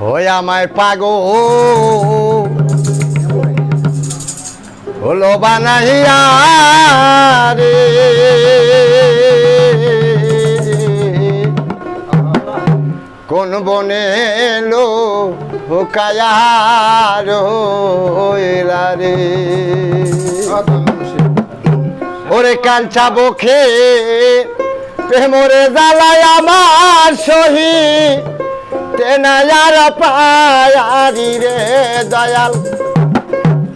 ওই আমায় পাগো হলো বানাইয়া রে। কোন বনে লো কায়া ওরে কাঞ্চা বখে প্রেমরে জ্বালায় আমার সহিত তেনায়ার পায়ারি রে দয়াল।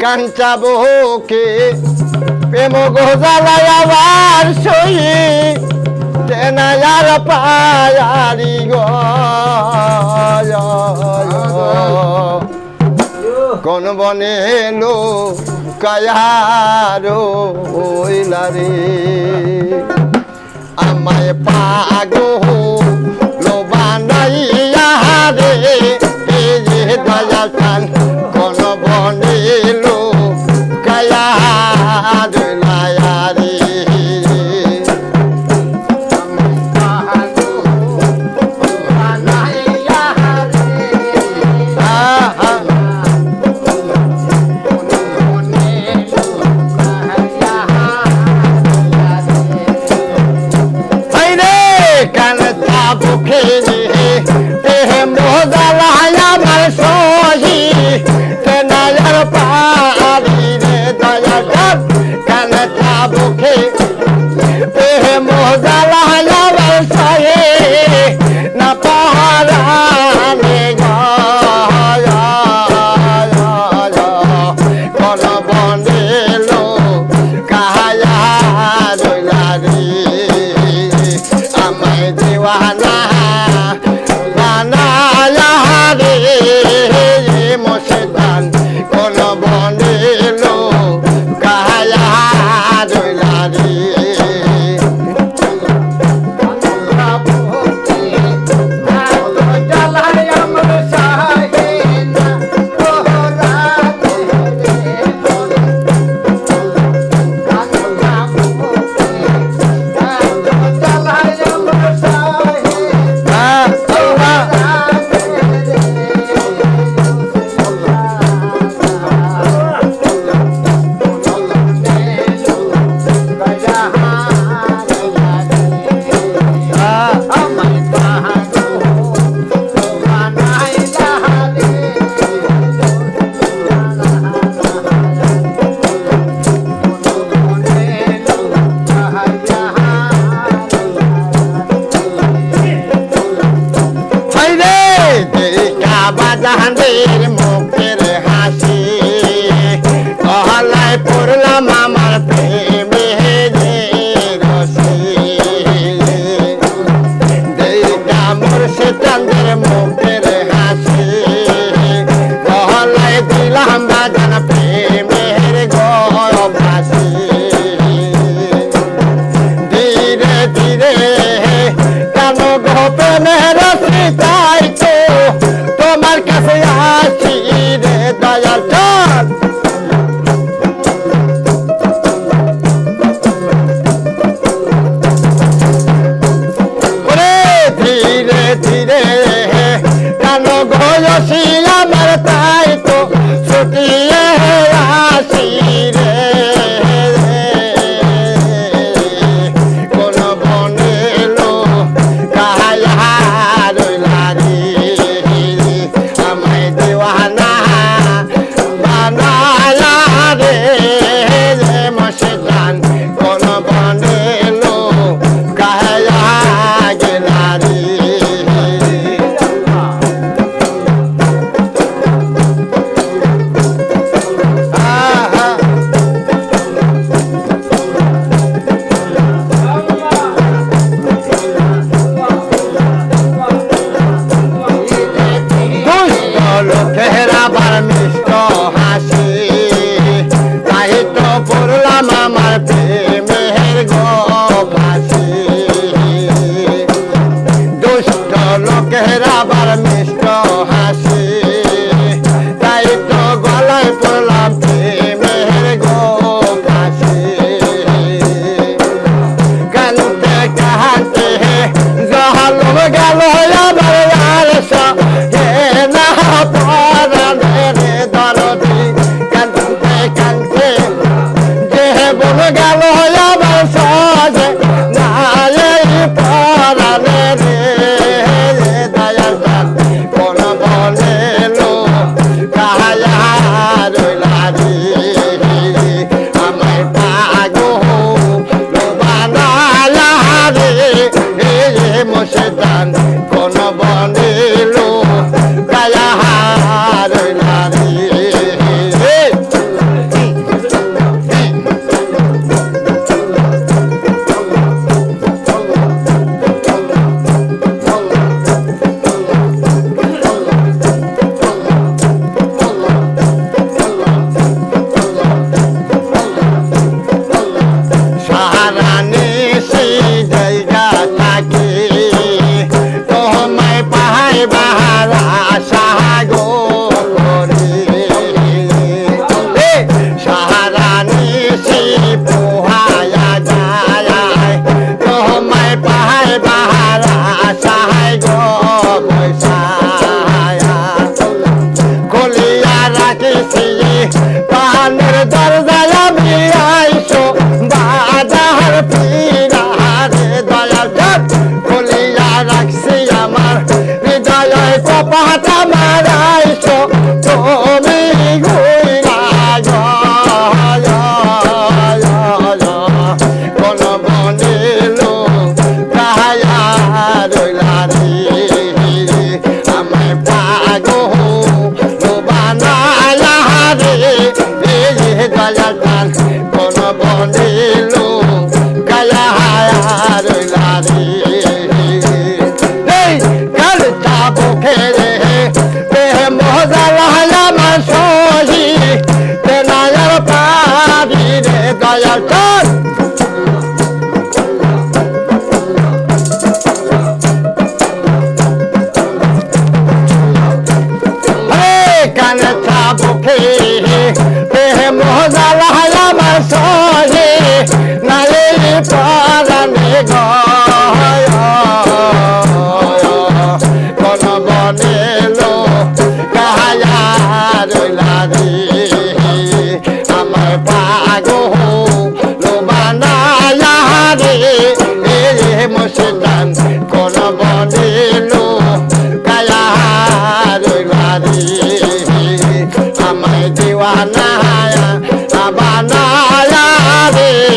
কাঞ্চা বহুকে প্রেম গোজালায়াবার সই। তেনায়ার পায়ারি গো। কোন বনে লো কায়ারো ওইলারে আমায় পাগো ছায়া খান কোন বনে শাহজাহানের মুখের হাসি। আসি রে দয়াল চাঁদ। ধীরে ধীরে কেন ঘোষিলাম bottom of the store. দরজায় আমি আইসো বাজার পিরারে দয়াল চাঁদ কলিয়া রাখছি আমার হৃদয় কপাটা মারাইছো, তুমি ঘুরা কোন বনিলো কায়া রইলা রে। আমায় পাগো বানায়া রে রে। বনিলো কায়া রইলা রে এই কাল যাব খেরে দেহ মজা লাহায়া মাসহি। তেনায়ার পাবি রে দয়াল মাসহি নালে পারানে গয়। কোন বনেলো কাহায়া রইলা রে। আমার পাগো লো বানায়া রে এ রে মুসলান কোন কায়া রে। আমায় দিওয়ানা বানায়া রে